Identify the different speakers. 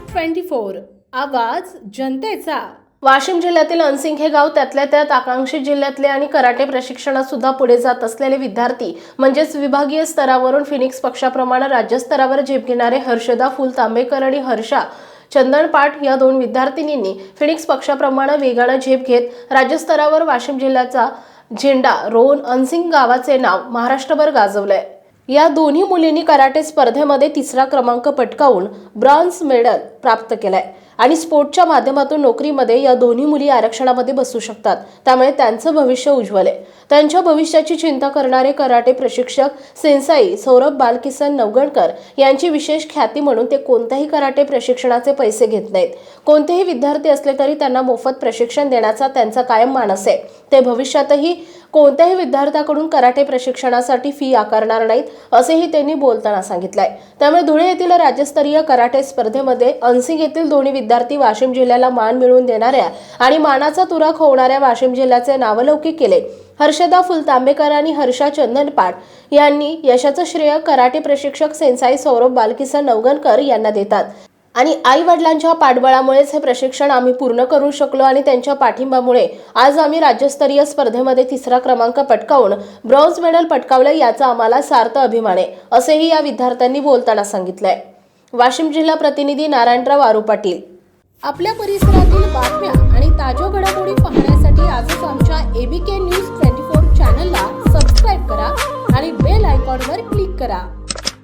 Speaker 1: Twenty four आवाज जनतेचा.
Speaker 2: वाशिम जिल्ह्यातील अनसिंग हे गाव त्यातल्या त्यात आकांक्षित जिल्ह्यातले आणि कराटे प्रशिक्षणात सुद्धा पुढे जात असलेले विद्यार्थी म्हणजेच विभागीय स्तरावरून फिनिक्स पक्षाप्रमाणे राज्यस्तरावर झेप घेणारे हर्षदा फुल तांबेकर आणि हर्षा चंदन पाठ या दोन विद्यार्थिनींनी फिनिक्स पक्षाप्रमाणे वेगानं झेप घेत राज्यस्तरावर वाशिम जिल्ह्याचा झेंडा रोवून अनसिंग गावाचे नाव महाराष्ट्रभर गाजवलंय. या दोन्ही मुलींनी कराटे स्पर्धेमध्ये तिसरा क्रमांक पटकावून ब्रॉन्झ मेडल प्राप्त केलाय. आणि स्पोर्टच्या माध्यमातून नोकरीमध्ये या दोन्ही मुली आरक्षणामध्ये बसू शकतात. त्यामुळे त्यांचं भविष्य उज्ज्वल आहे. त्यांच्या भविष्याची चिंता करणारे कराटे प्रशिक्षक सेन्साई सौरभ बालकिसन नवगणकर यांची विशेष ख्याती म्हणून ते कोणत्याही कराटे प्रशिक्षणाचे पैसे घेत नाहीत. कोणतेही विद्यार्थी असले तरी त्यांना मोफत प्रशिक्षण देण्याचा त्यांचा कायम मानस आहे. ते भविष्यातही कोणत्याही विद्यार्थ्याकडून कराटे प्रशिक्षणासाठी फी आकारणार नाहीत असेही त्यांनी बोलताना सांगितलंय. त्यामुळे धुळे येथील राज्यस्तरीय कराटे स्पर्धेमध्ये अनसिंग येथील दोन्ही विद्यार्थी वाशिम जिल्ह्याला मान मिळवून देणाऱ्या आणि मानाचा तुरा खोवणाऱ्या वाशिम जिल्ह्याचे नावलौकिक केले. हर्षदा फुलतांबेकर आणि हर्षा चंदनपाट यांनी यशाचं श्रेय कराटे प्रशिक्षक सेन्साई सौरभ बालकिसन नवगणकर यांना देतात. आणि आई वडिलांच्या पाठबळामुळेच हे प्रशिक्षण आम्ही पूर्ण करू शकलो आणि त्यांच्या पाठिंबामुळे आज आम्ही राज्यस्तरीय स्पर्धेमध्ये तिसरा क्रमांक पटकावून ब्रॉन्झ मेडल पटकावलं याचा आम्हाला सार्थ अभिमान आहे असेही या विद्यार्थ्यांनी बोलताना सांगितलंय. वाशिम जिल्हा प्रतिनिधी नारायणराव आरू पाटील.
Speaker 1: आपल्या परिसरातील बातम्या आणि ताज्या घडामोडी पाहण्यासाठी आजच आमच्या एबीके न्यूज ट्वेंटी फोर चॅनलला सबस्क्राईब करा आणि बेल आयकॉनवर क्लिक करा.